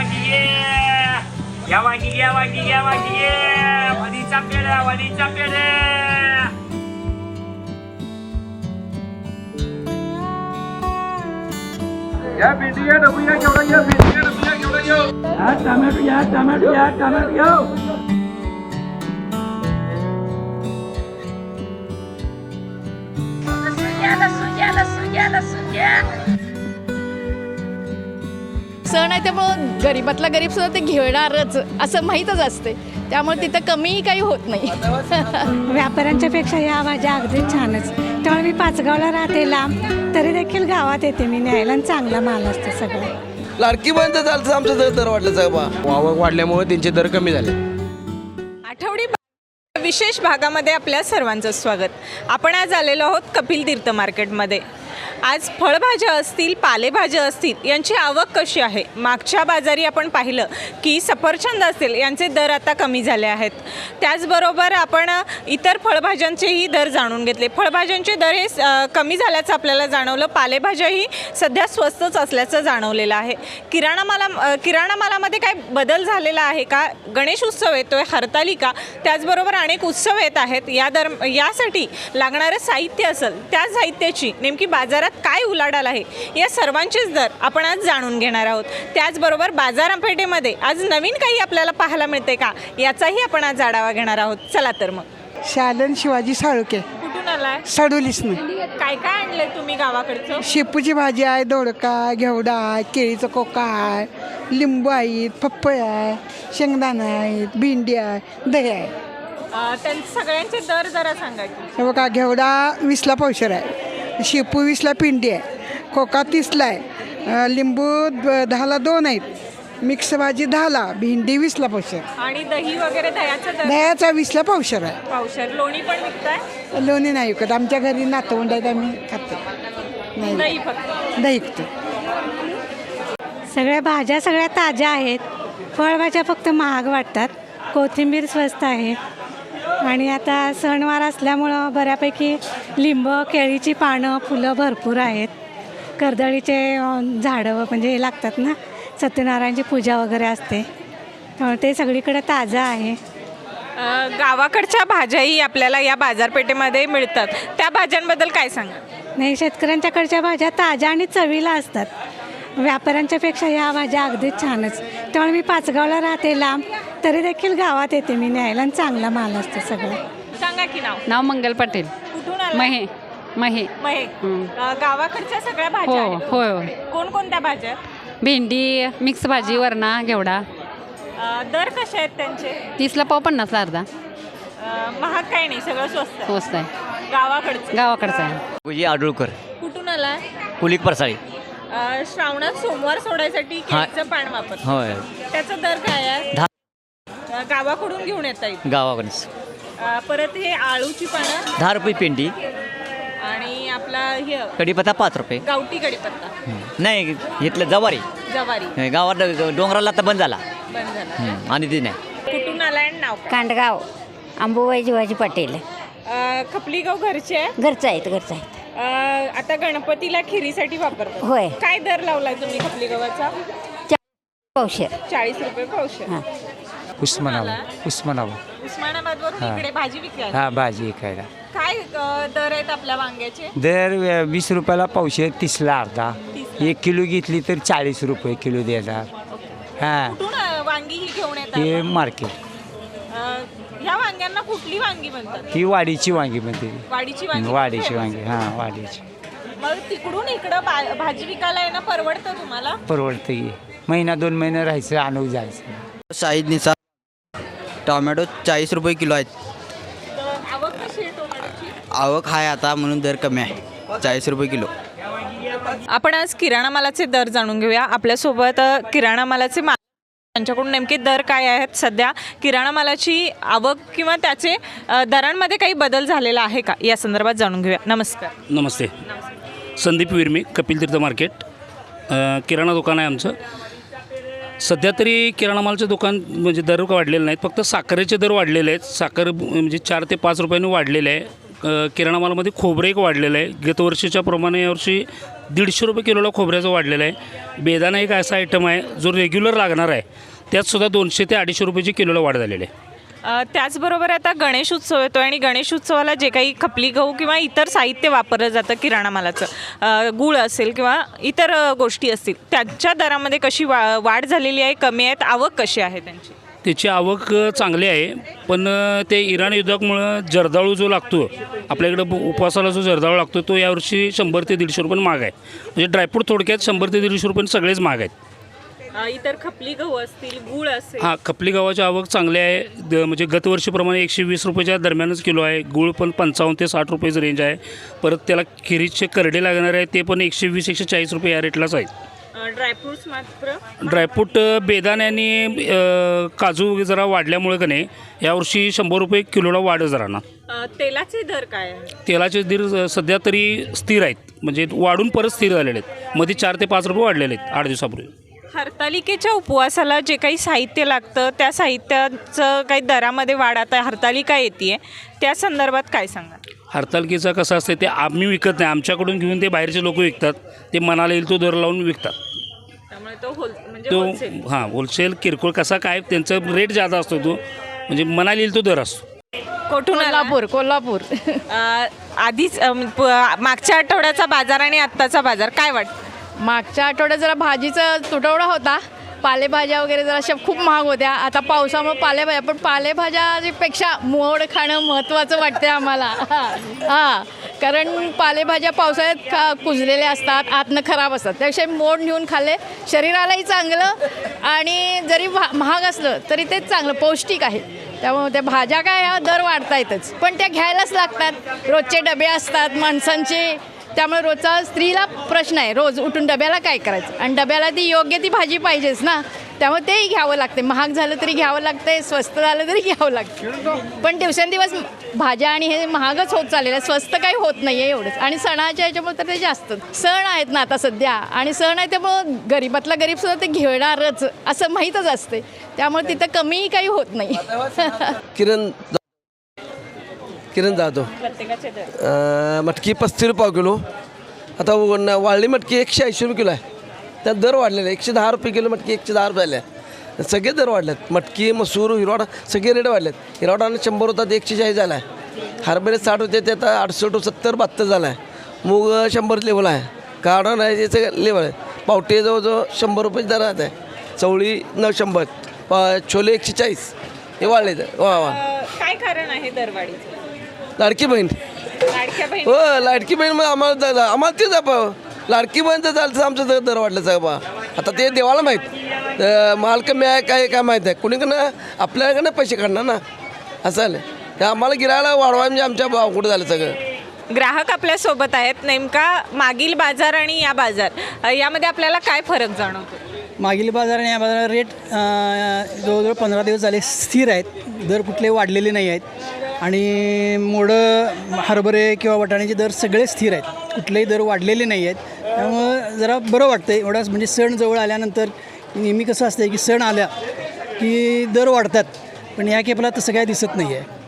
वांगी घ्या वांगी घे घ्या वांगी घ्या वांगी घ्या वांगी घे वडीचा पेढा वडीचा पेढा या भेंडी या डबू या केवढा या भेंडी या सण आहे त्यामुळं गरीबातला गरीब सुद्धा ते घेणारच असं माहीतच असते. त्यामुळे तिथं कमीही काही होत नाही. व्यापाऱ्यांच्या पेक्षा या भाज्या अगदीच छानच. त्यामुळे मी पाचगावला राहते लांब तरी देखील गावात येते मी न्यायला आणि चांगला माल असतो सगळं. लाडकी बंद झालं तर आमचं दर दर वाढलं साहेब. आवक वाढल्यामुळे त्यांचे दर कमी झाले. आठवडी भा- विशेष भागामध्ये आपल्या सर्वांचं स्वागत. आपण आज आलेलो आहोत कपिल तीर्थ मार्केटमध्ये. आज फळभाज्या असतील पालेभाज्या असतील यांची आवक कशी आहे? मागच्या बाजारी आपण पाहिलं की सफरचंद असतील यांचे दर आता कमी झाले आहेत. त्याचबरोबर आपण इतर फळभाज्यांचेही दर जाणून घेतले. फळभाज्यांचे दर हे कमी झाल्याचं आपल्याला जाणवलं. पालेभाज्याही सध्या स्वस्तच असल्याचं जाणवलेलं आहे. किराणा माला किराणा मालामध्ये काय बदल झालेला आहे का? गणेश उत्सव येतो आहे हरतालिका त्याचबरोबर अनेक उत्सव येत आहेत. या दर यासाठी लागणारं साहित्य असेल त्या साहित्याची नेमकी बाजारात काय उलाढाल आहे या सर्वांचेच दर आपण आज जाणून घेणार आहोत. त्याचबरोबर बाजारपेठेमध्ये आज नवीन काही आपल्याला पाहायला मिळते का याचाही आपण आज आढावा घेणार आहोत. चला तर मग. शालन शिवाजी साळुके कुठून आलाय? सडोलीसनं. काय काय आणलंय तुम्ही गावाकडचं? शेपूची भाजी आहे दोडका घेवडा आहे केळीचा कोका आहे लिंबू आहेत पपई आहे शेंगदाणा आहेत भेंडी आहे दही आहे. अ, त्यां सगळ्यांचे दर जरा सांगा की. हे बघा घेवडा वीसला पावशर आहे. शेपू वीसला पिंडी आहे कोका तीसला आहे लिंबू दहाला दोन आहेत मिक्स भाजी दहाला भेंडी वीसला पावशर. आणि दही वगैरे दह्याचं दर? दह्याचा वीसला पावशर आहे. पावशर. लोणी पण विकताय? लोणी नाही विकत. आमच्या घरी नातवंड आहेत आम्ही खातो. नाही. दही फक्त. दही विकतो. सगळ्या भाज्या सगळ्या ताज्या आहेत. फळभाज्या फक्त महाग वाटतात. कोथिंबीर स्वस्त आहे. आणि आता सणवार असल्यामुळं बऱ्यापैकी लिंब केळीची पानं फुलं भरपूर आहेत. कर्दळीचे झाडं म्हणजे हे लागतात ना सत्यनारायणची पूजा वगैरे असते. ते सगळीकडे ताजं आहे. गावाकडच्या भाज्याही आपल्याला या बाजारपेठेमध्ये मिळतात. त्या भाज्यांबद्दल काय सांगा? नाही शेतकऱ्यांच्याकडच्या भाज्या ताज्या आणि चवीला असतात. व्यापाऱ्यांच्या पेक्षा ह्या भाज्या अगदीच छानच. त्यामुळे मी पाचगावला राहते लांब. तरी देखील गावात येते मी न्यायला आणि चांगला माल असतो सगळं. सांगा की नाव? नाव मंगल पाटील. कुठून आला महे महे. अ, गावाकडच्या सगळ्या हो भाज्या आहेत. होय होय कोणकोणत्या भाज्या? भेंडी मिक्स भाजी वरणा घेवडा. अ, दर कसे आहेत त्यांचे? तीसला पाव पन्नासला अर्धा. अ, महाग काही नाही सगळं स्वस्त स्वस्त आहे. गावाकडचं. गावाकडचा आहे. पूजी आडुळकर. कुठून आला कुलिक परसाळी. श्रावणात सोमवार सोडायसाठी हा. केळीचं पान वापर होय. त्याचा दर काय आहे? दहा अ, गावाकडून घेऊन येता येईल गावाकडे अ, परत हे आळूची पानं? दहा रुपये पेंडी. आणि आपला हे कढीपत्ता पाच रुपये. गावठी कढीपत्ता. नाही इथलं जवारी. जवारी. गावात डोंगराला आता बंद झाला. बंद झाला. आणि ते नाही. कुठून आलाय आणि नाव काय? कांडगाव अंबुबाई शिवाजी पाटील. अ, खपली गाव घरचे आहे घरचं आहेत घरचं आहेत. अ, आता गणपतीला खिरीसाठी वापरतो होय. काय दर लावलाय तुम्ही खपली गव्हाचा पावशेर. चाळीस रुपये पावशे हां. उस्मानाबाद उस्मानाबाद. उस्मानाबाद वरून इकडे भाजी विकायला? हा भाजी विकायला. काय अ, दर आहेत आपल्या वांग्याचे? दर व- वीस रुपयाला पावशे तीसला अर्धा. एक किलो घेतली तर चाळीस रुपये किलो देणार. हा. कुठून अ, वांगी ही घेऊन हे येतात मार्केट. अ, ह्या वांग्यांना कुठली वांगी म्हणतात? ही वाडीची वांगी म्हणते वाडीची वांगी वाडीची. वांगी हा वाडीची. मग तिकडून इकडं बा- भाजी विकायला येणं परवडतं तुम्हाला? परवडतं की. महिना दोन महिने राहायचं आणू जायचं. शाहीद निसा टोमॅटो चाळीस रुपये किलो आहेत. आवक कशी आहे आता म्हणून दर कमी आहे. चाळीस रुपये किलो. आपण आज किराणा मालाचे दर जाणून घेऊया. आपल्यासोबत किराणा मालाचे मा त्यांच्याकडून नेमके दर काय आहेत? सध्या किराणा मालाची आवक किंवा त्याचे दरांमध्ये काही बदल झालेला आहे का? या संदर्भात जाणून घेऊया. नमस्कार. नमस्ते. संदीप विरमी कपिल तीर्थ मार्केट. किराणा दुकान आहे आमचं. सध्या तरी किराणा मालचे दुकान म्हणजे दर वाढलेले नाहीत. फक्त साखरेचे दर वाढलेले आहेत. साखर म्हणजे चार ते पाच रुपयांनी वाढलेले आहे. किराणा मालामध्ये खोबरं एक वाढलेलं आहे. गतवर्षीच्या प्रमाणे यावर्षी दीडशे रुपये किलोला खोबऱ्याचं वाढलेलं आहे. बेदाना एक असा आयटम आहे जो रेग्युलर लागणार आहे. त्यातसुद्धा दोनशे ते अडीचशे रुपयाची किलोला वाढ झालेली आहे. अ, त्याचबरोबर आता गणेश उत्सव येतो आणि गणेश उत्सवाला जे काही खपली गहू किंवा इतर साहित्य वापरलं जातं किराणा मालाचं अ, गूळ असेल किंवा इतर अ, गोष्टी असतील त्यांच्या दरामध्ये कशी वा वाढ झालेली आहे कमी आहेत आवक कशी आहे त्यांची? त्याची आवक अ, चांगली आहे पण अ, ते इराण युद्धामुळं जर्दाळू जो लागतो आपल्याकडं ब- उपवासाला जो जर्दाळू लागतो तो यावर्षी शंभर ते दीडशे रुपये महाग आहे. म्हणजे ड्रायफ्रूट थोडक्यात शंभर ते दीडशे रुपये सगळेच महाग आहेत. अ, इतर खपली गहू असतील गूळ असेल. हां खपली गव्हाची आवक चांगली आहे. द म्हणजे गतवर्षीप्रमाणे एकशे वीस रुपयाच्या दरम्यानच किलो आहे. गूळ पण पंचावन्न ते साठ रुपयाचं रेंज आहे. परत त्याला खिरीचे करडे लागणार आहे ते पण एकशे वीस एकशे चाळीस रुपये या रेटलाच आहेत. ड्रायफ्रुट्स मात्र? ड्रायफ्रूट अ, बेदाणे आणि अ, काजू जरा वाढल्यामुळे का नाही यावर्षी शंभर रुपये किलोला वाढ जरा ना अ, तेलाचे दर काय आहे तेलाचे दीर सध्या तरी स्थिर आहेत. म्हणजे वाढून परत स्थिर झालेले आहेत. मध्ये चार ते पाच रुपये वाढलेले आहेत आठ दिवसापूर्वी. हरतालिकेच्या उपवासाला जे काही साहित्य लागतं त्या साहित्याचं काही दरामध्ये वाढ आता हरतालिका येते त्या संदर्भात काय सांगा हरतालकीचा कसं असतं ते आम्ही विकत नाही. आमच्याकडून घेऊन ते बाहेरचे लोक विकतात. ते मनाला येईल तो दर लावून विकतात. त्यामुळे तो होल म्हणजे तो हां होलसेल किरकोळ कसा काय त्यांचा रेट जादा असतो तो. म्हणजे मनाला येईल तो दर असतो. कोठून आला? कोल्हापूर कोल्हापूर. अ, आधीच अ, प- मागच्या आठवड्याचा बाजार आणि आत्ताचा बाजार काय वाटतं? मागच्या आठवड्यात जरा भाजीचा तुटवडा होता. पालेभाज्या वगैरे जरा अशा खूप महाग होत्या. आता पावसामुळे पालेभाज्या पण पालेभाज्यापेक्षा मोड खाणं महत्त्वाचं वाटते आम्हाला. हां. कारण पालेभाज्या पावसाळ्यात खा कुजलेल्या असतात आतनं खराब असतात. त्यापेक्षा मोड नेऊन खाल्ले शरीरालाही चांगलं आणि जरी भा- महाग असलं तरी ते चांगलं पौष्टिक आहे. त्यामुळे त्या भाज्या काय ह्या दर वाढतायतच. पण त्या घ्यायलाच लागतात. रोजचे डबे असतात माणसांचे त्यामुळे रोजचा स्त्रीला प्रश्न आहे रोज उठून डब्याला काय करायचं? आणि डब्याला ती योग्य ती भाजी पाहिजेच ना? त्यामुळे तेही घ्यावं लागते महाग झालं तरी घ्यावं लागतंय स्वस्त झालं तरी घ्यावं लागतं पण दिवसेंदिवस भाज्या आणि हे महागच होत चाललेलं आहे. स्वस्त काही होत नाही आहे एवढंच. आणि सणाच्या ह्याच्यामुळे तर ते जास्त. सण आहेत ना आता सध्या. आणि सण आहे त्यामुळं गरीबातला गरीबसुद्धा ते घेणारच. असं माहीतच असते त्यामुळे तिथं कमीही काही होत नाही. किरण किरण जाधव. दर अं, मटकी पस्तीस रुपये किलो. आता वन- वाळली मटकी एकशे ऐंशी रुपये किलो आहे. त्यात दर वाढलेले आहे. एकशे दहा रुपये किलो मटकी एकशे दहा रुपये आले आहे. सगळे दर वाढलेत. मटकी मसूर हिरवाडा सगळे रेट वाढलेत. हिरवाडाने शंभर होता ते एकशे चाळीस झाला आहे हरभरे साठ होते ते आता आठशे सत्तर बहात्तर झाला आहे मूग शंभर लेवल आहे. काढण आहे त्याचं लेवल आहे. पावटे जवळजवळ शंभर रुपये दरात आहे. चवळी न शंभर पा- छोले एकशे चाळीस. हे वाढले वा वा. काय कारण आहे दरवाढीचं? लाडकी बहीण. लाडक्या बहीण. हो लाडकी बहीण मग आम्हाला जा- आम्हाला तेच आप लाडकी बहीण तर चालतं आमचं दर- दर वाढलं सगळं बा. आता ते देवाला माहीत. अं, माल कमी आहे काय काय माहीत आहे कुणीकडनं आपल्याकडनं पैसे काढणार ना? असं आलं ते आम्हाला गिरायला वाढवाय म्हणजे आमच्या भाव कुठं झालं सगळं? ग्राहक आपल्यासोबत आहेत. नेमका मागील बाजार आणि या बाजार. अ, यामध्ये आपल्याला काय फरक जाणवतो? मागील बाजार आणि या बाजार रेट अं, जवळजवळ पंधरा दिवस झाले स्थिर आहेत. दर कुठले वाढलेले नाही आहेत. आणि मोडं हरभरे किंवा वाटाण्याचे दर सगळे स्थिर आहेत. कुठलेही दर वाढलेले नाही आहेत. त्यामुळं जरा बरं वाटतं आहे एवढाच म्हणजे सण जवळ आल्यानंतर नेहमी कसं असतं की सण आल्या की दर वाढतात. पण या केपला तसं काय दिसत नाही आहे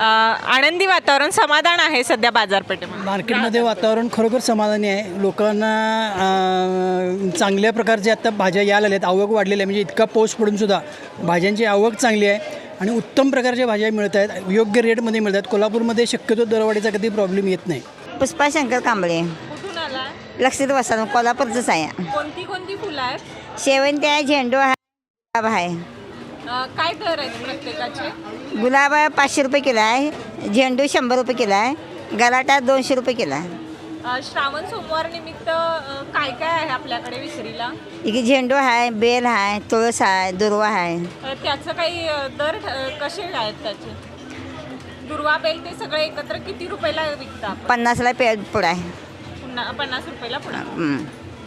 आनंदी वातावरण समाधान आहे सध्या बाजारपेठेमध्ये. मार्केटमध्ये वातावरण खरोखर समाधानी आहे. लोकांना चांगल्या प्रकारचे आता भाज्या यायला आल्यात आवक वाढलेली आहे. म्हणजे इतका पाऊस पडून सुद्धा भाज्यांची आवक चांगली आहे. आणि उत्तम प्रकारच्या भाज्या मिळत आहेत योग्य रेटमध्ये मिळत आहेत. कोल्हापूरमध्ये शक्यतो दरवाढीचा कधी प्रॉब्लेम येत नाही. पुष्पा शंकर कांबळे. कुठून आला लक्षित वसा कोल्हापूरचंच आहे. कोणती कोणती फुलं आहेत? शेवंती आहे झेंडू आहे गुलाब आहे. काय दर आहेत प्रत्येकाचे? गुलाब पाचशे रुपये किलो आहे झेंडू शंभर रुपये किलो आहे गलाटा दोनशे रुपये किलो आहे. श्रावण सोमवार निमित्त काय काय आहे आपल्याकडे विक्रीला इथे झेंडू आहे बेल आहे तुळस आहे दुर्वा आहे. त्याचं काही दर कसे आहेत त्याचे? दुर्वा बेल ते सगळे एकत्र किती रुपयाला विकता आपण? पन्नासला पे पुढं आहे. पुन्हा पन्नास रुपयाला पुन्हा हं.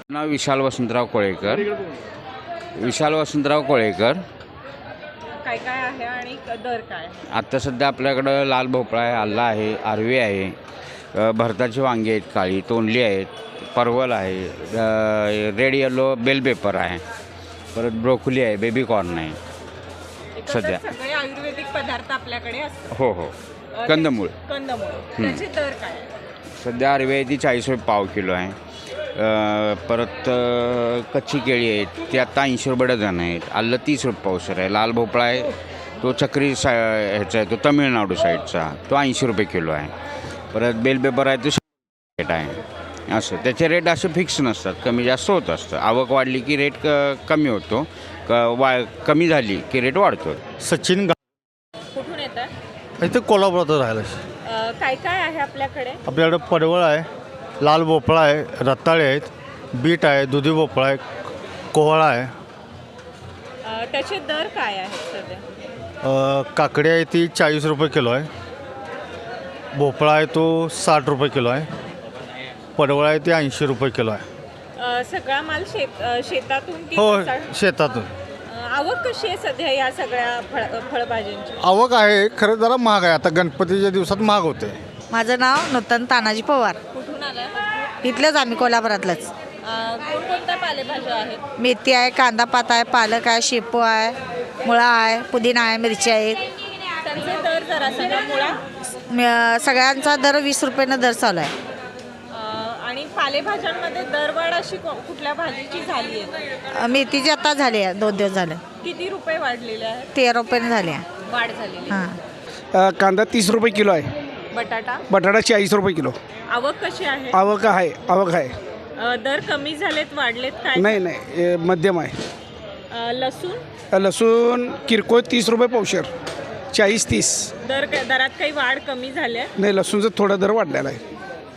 नाव विशाल वसंतराव कोळेकर. विशाल वसंतराव कोळेकर. काय काय आहे आणि क- दर काय आहे? आत्ता सध्या आपल्याकडं लाल भोपळा आहे आल्ला आहे आरवे आहे. भरताची वांगी आहेत काळी तोंडली आहेत परवल आहे रेड येलो बेल पेपर आहे परत ब्रोकोली आहे बेबी कॉर्न आहे सध्या. सगळे आयुर्वेदिक पदार्थ आपल्याकडे असतात. हो हो. अ, कंदमूळ. कंदमूळ. त्याचे दर काय? सध्या आरवे आहे ती चाळीस रुपये पाव किलो आहे. अ, परत अ, कच्ची केळी आहेत ती आत्ता ऐंशी रुपये डझन आहेत. आलं तीस रुपये पावसर आहे. लाल भोपळा आहे तो चक्री सा ह्याचा आहे तो तमिळनाडू साईडचा तो ऐंशी रुपये किलो आहे. परत बेल पेपर आहे तो रेट आहे. असं. त्याचे रेट असे फिक्स नसतात. कमी जास्त होत असतं. आवक वाढली की रेट क कमी होतो. क वा कमी झाली की रेट वाढतो. सचिन कुठून येतात इथे कोल्हापुरात राहिलं अ, काय काय आहे आपल्याकडे? आपल्याकडे पडवळ आहे लाल भोपळा आहे रताळे आहेत बीट आहे दुधी भोपळा आहे कोहळा आहे. अ, त्याचे दर काय आहेत सध्या? अ, काकडी आहे ती चाळीस रुपये किलो आहे. भोपळा आहे तो साठ रुपये किलो आहे. पडवळ आहे ते ऐंशी रुपये किलो आहे. अ, सगळा माल शेत अ, शेतातून की हो कसा? शेतातून. अ, आवक कशी आहे सध्या या सगळ्या फळ फळभाज्यांची? आवक आहे खरं जरा महाग आहे. आता गणपतीच्या दिवसात महाग होते. माझं नाव नूतन तानाजी पवार. कुठून आलं इथलंच आम्ही कोल्हापुरातलंच. कोणकोणत्या पालेभाज्या आहेत? मेथी आहे कांदा पात आहे पालक आहे शेपू आहे मुळा आहे पुदिना आहे मिरची आहे. त्यांचे दर जरा सगळा मुळा. म- सगळ्यांचा दर वीस रुपयानं दर चालू आहे. आणि पालेभाज्यांमध्ये दरवाढ अशी को- कुठल्या भाजीची झाली आहे? मेथीची आता झाली आहे दोन दिवस झाले. किती रुपये वाढलेले आहेत? तेरा रुपयानं झाली आहे. वाढ झालेली हां. कांदा तीस रुपये किलो आहे. बटाटा? बटाटा चाळीस रुपये किलो. आवक कशी आहे? आवक आहे आवक आहे. अ, दर कमी झालेत वाढलेत काय? नाही नाही मध्यम आहे. अ, लसूण? लसूण किरकोळ तीस रुपये पावशेर चाळीस तीस. दर काय- दरात काही वाढ कमी झाल्या? नाही लसूणचा थोडा दर वाढलेला आहे.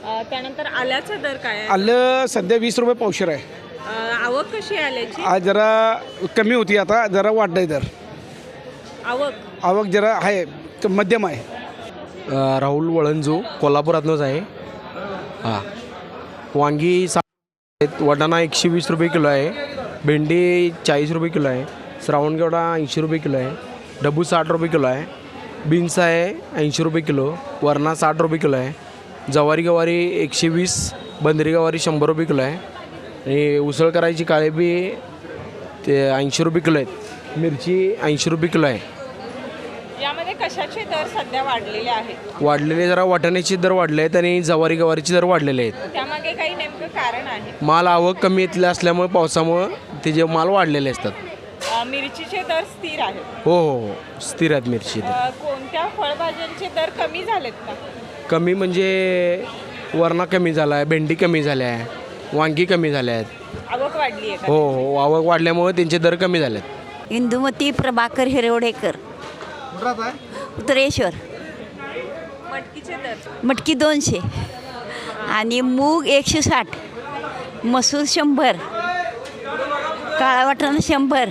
अ, त्यानंतर आल्याचा दर काय आहे? आलं सध्या वीस रुपये पावशेर आहे. अ, आवक कशी आहे आल्याची? आज जरा कमी होती आता जरा वाढलाय दर. आवक? आवक जरा आहे क- मध्यम आहे. राहुल वळंजू कोल्हापुरातनंच आहे. हां. वांगी सा आहेत. वाटाणा एकशे वीस रुपये किलो आहे. भेंडी चाळीस रुपये किलो आहे. श्रावणगेवडा ऐंशी रुपये किलो आहे. डबू साठ रुपये किलो आहे. बीन्स आहे ऐंशी रुपये किलो. वरणा साठ रुपये किलो आहे. जवारी गवारी एकशे वीस बंदरी गवारी शंभर रुपये किलो आहे. आणि उसळ करायची काळे बी ते ऐंशी रुपये किलो आहेत. मिरची ऐंशी रुपये किलो आहे. यामध्ये कशाचे दर सध्या वाढलेले आहेत वाढलेले जरा वाटाण्याचे दर वाढले आहेत आणि जवारी गवारीचे दर वाढलेले आहेत. त्यामागे काही नेमकं कारण आहे? माल आवक कमी इथल्या असल्यामुळे पावसामुळं ते जे माल वाढलेले असतात. मिरचीचे दर स्थिर आहेत. हो हो हो. स्थिर आहेत मिरची अ, कोणत्या फळभाज्यांचे दर कमी झालेत का? कमी म्हणजे वरणा कमी झाला आहे भेंडी कमी झाल्या आहे वांगी कमी झाल्या आहेत. आवक वाढली आहे का? हो हो. आवक वाढल्यामुळे त्यांचे दर कमी झाले आहेत इंदुमती प्रभाकर हिरवडेकर उत्तरेश्वर मटकीचे दर. मटकी दोनशे. आणि मूग एकशे साठ. मसूर शंभर. काळा वाटाणा शंभर.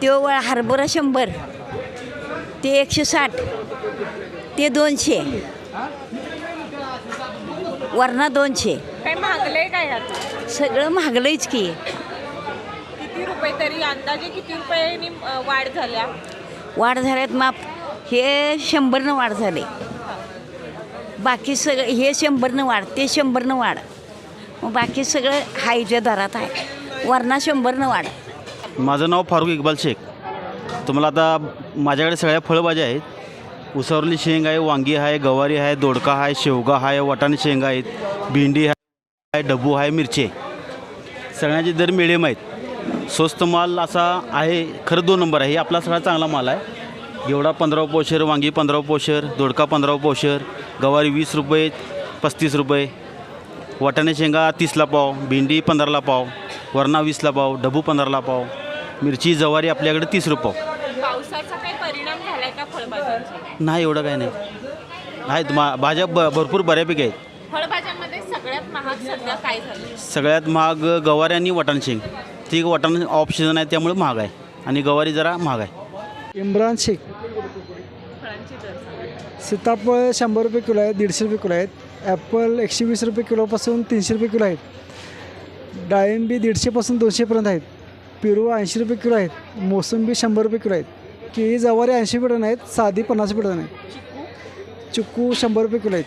त्यो व- हरभरा शंभर ते एकशे साठ ते दोनशे. वरणा दोनशे. काही महागले काय सगळं महागलंच की. किती रुपये तरी अंदाजे किती रुपयांनी अ, वाढ झाल्या? वाढ झाल्यात माप हे शंभरनं वाढ झाले. बाकी सगळं हे शंभरनं वाढ ते शंभरनं वाढ. मग बाकी सगळं हायच्या दरात आहे. वरणा शंभरनं वाढ. माझं नाव फारुख इक्बाल शेख. तुम्हाला आता माझ्याकडे सगळ्या फळभाज्या आहेत. उसावरली शेंग आहे वांगी आहे गवारी आहे दोडका आहे शेवगा आहे वाटाणे शेंगा आहेत भेंडी आहे डबू आहे मिरची आहे. सगळ्यांचे दर मिडियम आहेत. स्वस्त माल असा आहे खरं दोन नंबर आहे. हे आपला सगळा चांगला माल आहे. घेवडा पंधरा पोशर वांगी पंधरा पोशर दोडका पंधरा पोशर गवारी वीस रुपये पस्तीस रुपये वाटाणे शेंगा तीसला पाव भेंडी पंधराला पाव वरणा वीसला पाव डबू पंधराला पाव मिरची जवारी आपल्याकडे तीस रुपये. पाव पावसाचा काही परिणाम झालाय का फळभाज्यांचा? नाही एवढं काही नाही. आहेत मा भाज्या ब भरपूर बऱ्यापैकी आहेत. फळभाज्यांमध्ये सगळ्यात महाग सध्या काय झालं? सगळ्यात महाग गवारी आणि वाटाणे शेंग. ती वाटाणे ऑफ सीझन आहे त्यामुळे महाग आहे. आणि गवारी जरा महाग आहे. इम्रान शेख. फळांचे दर सीताफळ शंभर रुपये किलो आहे दीडशे रुपये किलो आहेत. ॲपल एकशे वीस रुपये किलोपासून तीनशे रुपये किलो आहेत. डाळिंबी दीडशेपासून दोनशेपर्यंत आहेत. पेरू ऐंशी रुपये किलो आहेत. मोसंबी शंभर रुपये किलो आहेत. केळी जवारी ऐंशी पिढन आहेत. साधी पन्नास पिढन आहेत. चिक्कू शंभर रुपये किलो आहेत.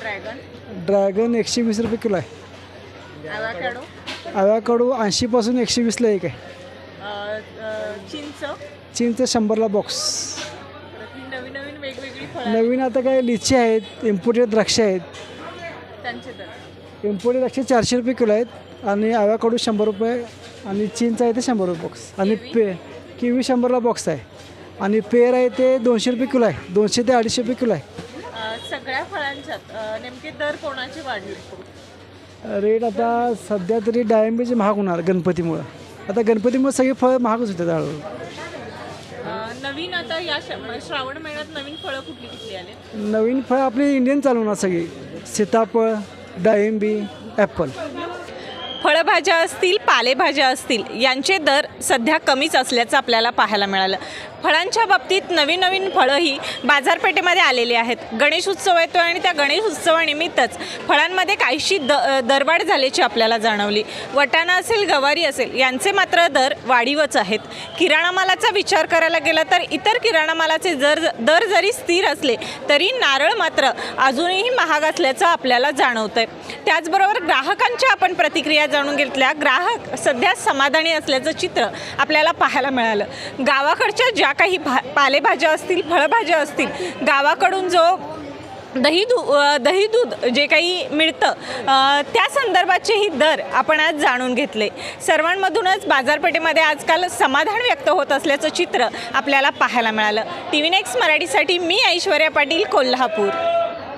ड्रॅगन? ड्रॅगन एकशे वीस रुपये किलो आहे. आव्याकडू ऐंशीपासून एकशे वीसला एक आहे. चिंच? शंभरला बॉक्स नवीन नवीन वेगवेगळी फळं नवीन आता काय लिची आहेत इम्पोर्टेड द्राक्षे आहेत. इम्पोर्टेड एकशे चारशे रुपये किलो आहेत. आणि आव्याकडू शंभर रुपये आणि चीनचा आहे ते शंभर रुपये बॉक्स आणि पे किवी शंभरला बॉक्स आहे. आणि पेर आहे ते दोनशे रुपये किलो आहे. दोनशे ते अडीचशे रुपये किलो आहे. सगळ्या फळांच्यात अ, नेमके दर कोणाचे वाढले? रेट आता सध्या तरी डाळिंबीचे महाग होणार गणपतीमुळं. आता गणपतीमुळे सगळे फळ महागच होते हळूहळू. अ, नवीन आता या श- श्रावण महिन्यात नवीन फळं कुठली कुठली आले? नवीन फळ आपली इंडियन चालू होणार सगळी. सीताफळ डाळिंबी ॲपल फळभाज्या असतील पालेभाज्या असतील यांचे दर सध्या कमीच असल्याचं आपल्याला पाहायला मिळालं. फळांच्या बाबतीत नवीन नवीन फळं ही बाजारपेठेमध्ये आलेली आहेत. गणेश उत्सव येतो आणि त्या गणेश उत्सवानिमित्तच फळांमध्ये काहीशी द दरवाढ झाल्याची आपल्याला जाणवली. वटाणा असेल गवारी असेल यांचे मात्र दर वाढीवच आहेत. किराणा मालाचा विचार करायला गेला तर इतर किराणा मालाचे दर दर जरी स्थिर असले तरी नारळ मात्र अजूनही महाग असल्याचं आपल्याला जाणवतं आहे त्याचबरोबर ग्राहकांच्या आपण प्रतिक्रिया जाणून घेतल्या. ग्राहक सध्या समाधानी असल्याचं चित्र आपल्याला पाहायला मिळालं. गावाकडच्या ज्या काही भा पालेभाज्या असतील फळभाज्या असतील गावाकडून जो दही दू दही दूध जे काही मिळतं त्या संदर्भाचेही दर आपण आज जाणून घेतले. सर्वांमधूनच बाजारपेठेमध्ये आजकाल समाधान व्यक्त होत असल्याचं चित्र आपल्याला पाहायला मिळालं. टी व्ही नेक्स्ट मराठीसाठी मी ऐश्वर्या पाटील कोल्हापूर.